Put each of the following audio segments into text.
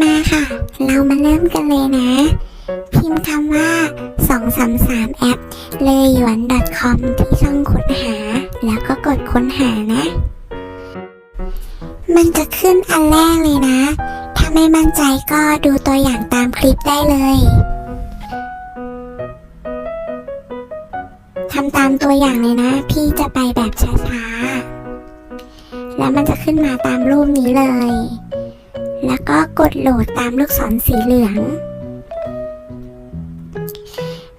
มาค่ะ เรามาเริ่มกันเลยนะ พิมพ์คำว่า 233แอปเลยหยวน .com ที่ช่องค้นหา แล้วก็กดค้นหานะ มันจะขึ้นอันแรกเลยนะ ถ้าไม่มั่นใจก็ดูตัวอย่างตามคลิปได้เลยทำตามตัวอย่างเลยนะ พี่จะไปแบบช้าๆ แล้วมันจะขึ้นมาตามรูปนี้เลย แล้วก็กดโหลดตามลูกศรสีเหลือง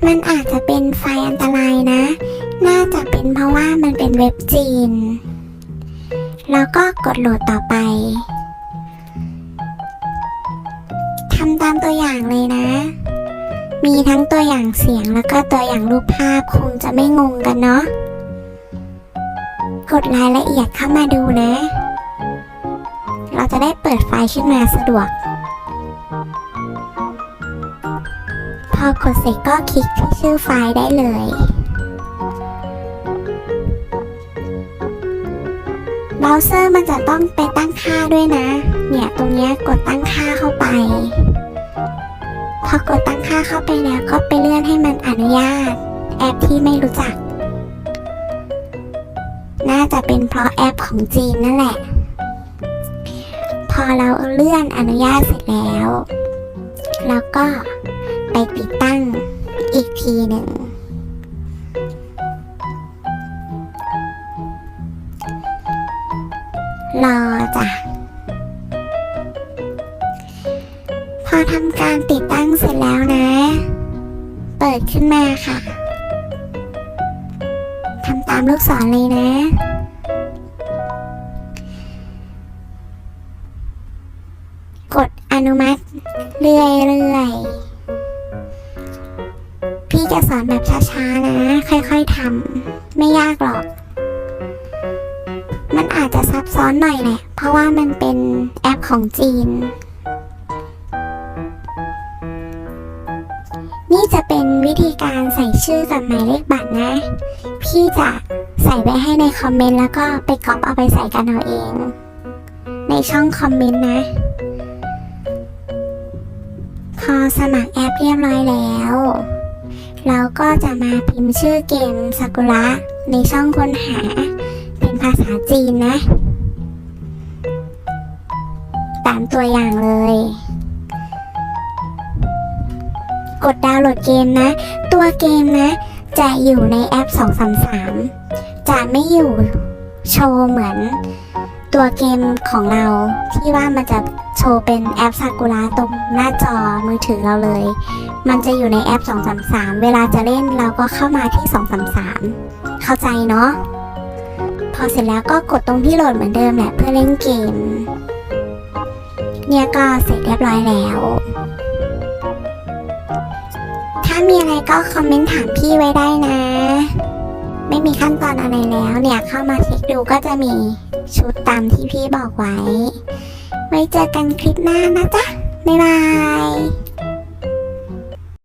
มันอาจจะเป็นไฟล์อันตรายนะ น่าจะเป็นเพราะว่ามันเป็นเว็บจีน แล้วก็กดโหลดต่อไปทำตามตัวอย่างเลยนะ มีทั้งตัวอย่างเสียงแล้วก็ตัวอย่างรูปภาพคงจะไม่งงกันเนาะ กดรายละเอียดเข้ามาดูนะ เราจะได้เปิดไฟล์ขึ้นมาสะดวก พอกดเสร็จก็คลิกที่ชื่อไฟล์ได้เลย เบราว์เซอร์มันจะต้องไปตั้งค่าด้วยนะ เนี่ยตรงนี้กดตั้งค่าเข้าไป พอกดตั้งค่าเข้าไปแล้วก็ไปเลื่อนให้มันอนุญาต แอปที่ไม่รู้จัก น่าจะเป็นเพราะแอปของจีนนั่นแหละ พอเราเลื่อนอนุญาตเสร็จแล้วเราก็ไปติดตั้งอีกทีหนึ่ง รอจ้ะพอทำการติดตั้งเสร็จแล้วนะ เปิดขึ้นมาค่ะ ทำตามลูกศรเลยนะ อนุมัติ เรื่อยๆ พี่จะสอนแบบช้าๆนะ ค่อยๆทำไม่ยากหรอก มันอาจจะซับซ้อนหน่อยแหละ เพราะว่ามันเป็นแอปของจีน นี่จะเป็นวิธีการใส่ชื่อกับหมายเลขบัตรนะ พี่จะใส่ไว้ให้ในคอมเมนต์แล้วก็ไปก๊อปเอาไปใส่กันเอาเอง ในช่องคอมเมนต์นะ พอสมัครแอปเรียบร้อยแล้ว เราก็จะมาพิมพ์ชื่อเกมซากุระในช่องค้นหา เป็นภาษาจีนนะ ตามตัวอย่างเลย กดดาวน์โหลดเกมนะ ตัวเกมนะ จะอยู่ในแอป 233 จะไม่อยู่โชว์เหมือน ตัวเกมของเราที่ว่ามันจะโชว์เป็นแอปซากุระตรงหน้าจอมือถือเราเลย มันจะอยู่ในแอป 233 เวลาจะเล่นเราก็เข้ามาที่ 233 เข้าใจเนาะ พอเสร็จแล้วก็กดตรงที่โหลดเหมือนเดิมแหละเพื่อเล่นเกม เนี่ยก็เสร็จเรียบร้อยแล้ว ถ้ามีอะไรก็คอมเมนต์ถามพี่ไว้ได้นะ ไม่มีขั้นตอนอะไรแล้วเนี่ยเข้ามาเช็คดูก็จะมี ชุดตามที่พี่บอกไว้ ไว้เจอกันคลิปหน้านะจ๊ะ บ๊ายบาย